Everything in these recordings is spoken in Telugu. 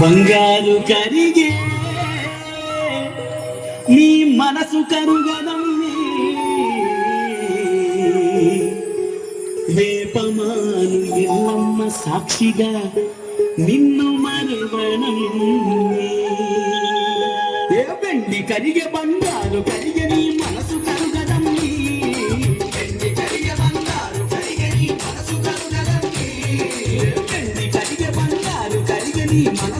బంగారు కరిగే నీ మనసు కరుగదమ్మి వేపమాను ఎల్లమ్మ సాక్షిగా నిన్ను మరువనమ్మి కరిగే బంగారు కరిగే నీ మనసు కరుగదమ్మి నీ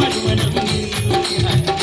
மறுமணம்